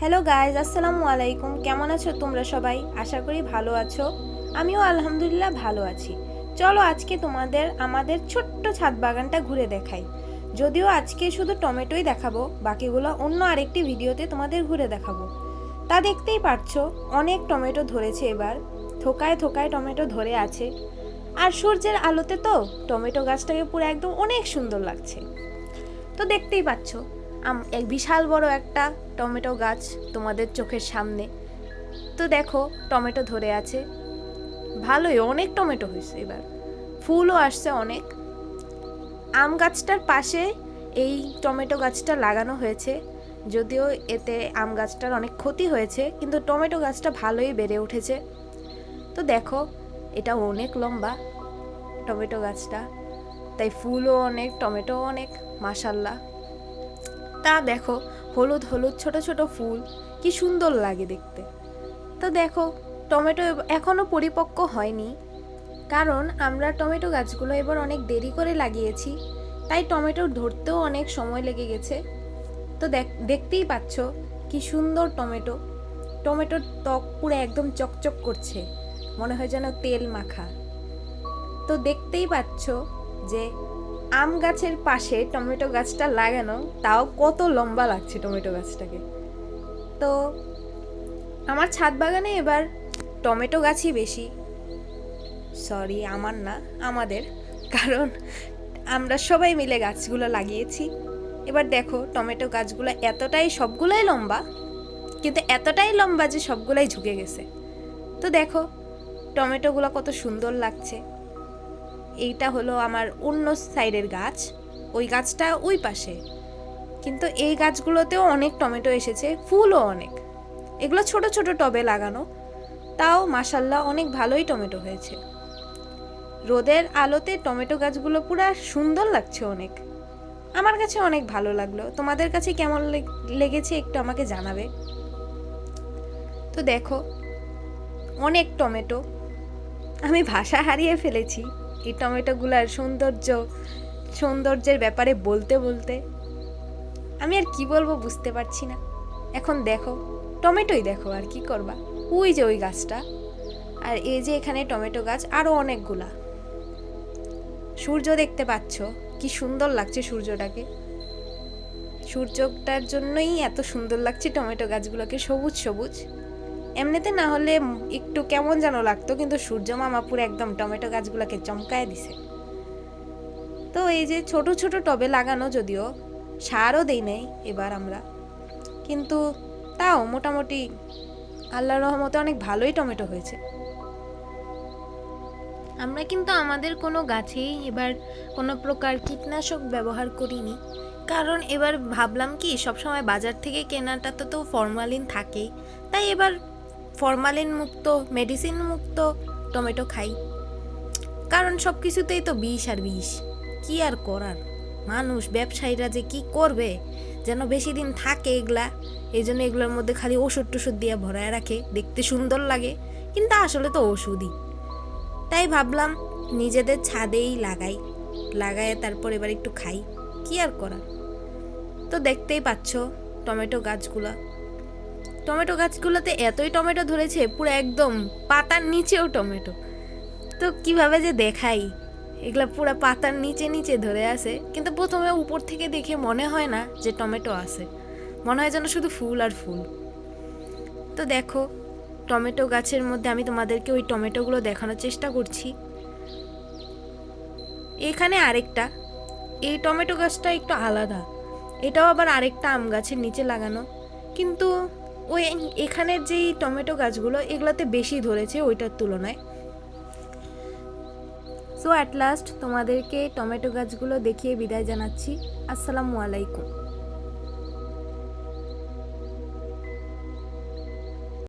Hello guys আসসালামু আলাইকুম। কেমন আছো তোমরা সবাই? আশা করি ভালো আছো। আমিও আলহামদুলিল্লাহ ভালো আছি। চলো আজকে তোমাদের, আমাদের ছোট্ট ছাদ বাগানটা ঘুরে দেখাই। যদিও আজকে শুধু টমেটোই দেখাবো, বাকিগুলো অন্য আরেকটি ভিডিওতে তোমাদের ঘুরে দেখাবো। তা দেখতেই পারছ, অনেক টমেটো ধরেছে এবার। থোকায় থোকায় টমেটো ধরে আছে। আর সূর্যের আলোতে তো টমেটো গাছটাকে পুরো একদম অনেক সুন্দর লাগছে। তো দেখতেই পাচ্ছ এক বিশাল বড় একটা টমেটো গাছ তোমাদের চোখের সামনে। তো দেখো, টমেটো ধরে আছে। ভালোই, অনেক টমেটো হয়েছে এবার। ফুলও আসছে অনেক। আম গাছটার পাশে এই টমেটো গাছটা লাগানো হয়েছে। যদিও এতে আম গাছটার অনেক ক্ষতি হয়েছে, কিন্তু টমেটো গাছটা ভালোই বেড়ে উঠেছে। তো দেখো, এটা অনেক লম্বা টমেটো গাছটা। তাই ফুলও অনেক টমেটো অনেক মাসাল্লাহ তা দেখো, হলুদ হলুদ, ছোট ছোট ফুল, কি সুন্দর লাগে দেখতে। তো দেখো, টমেটো এব- এখনও পরিপক্ক হয়নি। কারণ আমরা টমেটো গাছগুলো এবার অনেক দেরি করে লাগিয়েছি, তাই টমেটো ধরতেও অনেক সময় লেগে গেছে। তো দেখ, দেখতেই পাচ্ছ কি সুন্দর টমেটো। টমেটোর ত্বক পুরো একদম চকচক করছে, মনে হয় যেন তেল মাখা। তো দেখতেই পাচ্ছ যে আম গাছের পাশে টমেটো গাছটা লাগানো, তাও কত লম্বা লাগছে টমেটো গাছটাকে। তো আমার ছাদ বাগানে এবার টমেটো গাছই বেশি। সরি, আমার না, আমাদের। কারণ আমরা সবাই মিলে গাছগুলো লাগিয়েছি। এবার দেখো, টমেটো গাছগুলো এতটাই সবগুলোই লম্বা, কিন্তু এতটাই লম্বা যে সবগুলাই ঝুঁকে গেছে। তো দেখো, টমেটোগুলো কত সুন্দর লাগছে। এইটা হলো আমার অন্য সাইডের গাছ। ওই গাছটা ওই পাশে। কিন্তু এই গাছগুলোতেও অনেক টমেটো এসেছে, ফুলও অনেক। এগুলো ছোট ছোট টবে লাগানো। তাও মাসাল্লাহ অনেক ভালোই টমেটো হয়েছে। রোদের আলোতে টমেটো গাছগুলো পুরো সুন্দর লাগছে অনেক। আমার কাছে অনেক ভালো লাগল। তোমাদের কাছে কেমন লেগ- লেগেছে একটু আমাকে জানাবে। তো দেখো, অনেক টমেটো। আমি ভাষা হারিয়ে ফেলেছি। এই টমেটোগুলার সৌন্দর্য, সৌন্দর্যের ব্যাপারে বলতে বলতে আমি আর কি বলব বুঝতে পারছি না। এখন দেখো, টমেটোই দেখো আর কি করবা। ওই যে ওই গাছটা, আর এই যে এখানে টমেটো গাছ আরও অনেকগুলা। সূর্য দেখতে পাচ্ছ, কি সুন্দর লাগছে সূর্যটাকে। সূর্যটার জন্যই এত সুন্দর লাগছে টমেটো গাছগুলোকে, সবুজ সবুজ। এমনিতে না হলে একটু কেমন যেন লাগতো, কিন্তু সূর্য মামা পুরো একদম টমেটো গাছগুলোকে চমকায় দিছে। তো এই যে ছোট ছোট টবে লাগানো যদিও, সারও দেই নাই এবার আমরা। কিন্তু তাও মোটামুটি আল্লাহর রহমতে অনেক ভালোই টমেটো হয়েছে। আমরা কিন্তু আমাদের কোনো গাছেই এবার কোনো প্রকার কীটনাশক ব্যবহার করিনি। কারণ এবার ভাবলাম কি, সবসময় বাজার থেকে কেনাটা তো ফরমালিন থাকেই। তাই এবার ফরমালিন মুক্ত মেডিসিন মুক্ত টমেটো খাই। কারণ সব কিছুতেই তো বিষ আর বিষ। কি আর করার? মানুষ, ব্যবসায়ীরা যে কি করবে? যেন বেশি দিন থাকে এগুলা। এই জন্য এগুলোর মধ্যে খালি ওষুধ টষুধ দিয়ে ভরায় রাখে। দেখতে সুন্দর লাগে, কিন্তু আসলে তো ওষুধই। তাই ভাবলাম নিজেদের ছাদেই লাগাই। লাগায় তারপর এবার একটু খাই। কি আর করার? তো দেখতেই পাচ্ছ টমেটো গাছগুলা টমেটো গাছগুলোতে এতই টমেটো ধরেছে, পুরো একদম পাতার নিচেও টমেটো। তো কীভাবে যে দেখাই? এগুলো পুরো পাতার নিচে নিচে ধরে আছে। কিন্তু প্রথমে উপর থেকে দেখে মনে হয় না যে টমেটো আছে। মনে হয় যেন শুধু ফুল আর ফুল। তো দেখো, টমেটো গাছের মধ্যে আমি তোমাদেরকে ওই টমেটোগুলো দেখানোর চেষ্টা করছি। এখানে আরেকটা। এই টমেটো গাছটা একটু আলাদা। এটাও আবার আরেকটা আম গাছের নিচে লাগানো। কিন্তু ওই এখানের যেই টমেটো গাছগুলো, এগুলোতে বেশি ধরেছে ওইটার তুলনায়। সো অ্যাট লাস্ট তোমাদেরকে টমেটো গাছগুলো দেখিয়ে বিদায় জানাচ্ছি। আসসালামু আলাইকুম।